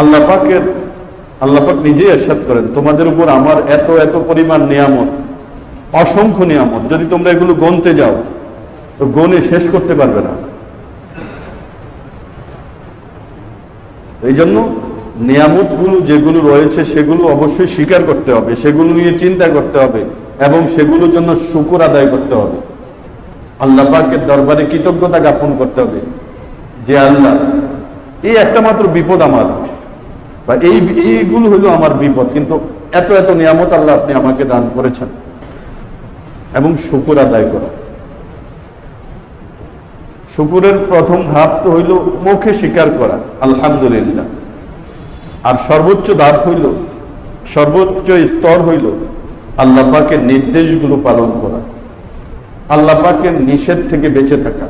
আল্লাহ পাকের, আল্লাহ পাক নিজেই এরশাদ করেন, তোমাদের উপর আমার এত এত পরিমাণ নিয়ামত, অসংখ্য নিয়ামত, যদি তোমরা এগুলো গনতে যাও, তো গনে শেষ করতে পারবে না। এই জন্য নিয়ামতগুলো যেগুলো রয়েছে, সেগুলো অবশ্যই স্বীকার করতে হবে, সেগুলো নিয়ে চিন্তা করতে হবে, এবং সেগুলোর জন্য শুকুর আদায় করতে হবে। আল্লাহ পাকের দরবারে কৃতজ্ঞতা জ্ঞাপন করতে হবে যে আল্লাহ, এই একটা মাত্র বিপদ আমার। বা এই এইগুলো হলো আমার বিপদ, কিন্তু এত এত নিয়ামত আল্লাহ আপনি আমাকে দান করেছেন। এবং শুকুর আদায় করা শুকুরের প্রথম ধাপ তো হইল মুখে স্বীকার করা, আলহামদুলিল্লাহ। আর সর্বোচ্চ ধাপ হইল, সর্বোচ্চ স্তর হইল আল্লাহ নির্দেশগুলো পালন করা। আল্লাহ পাকের নিষেধ থেকে বেঁচে থাকা।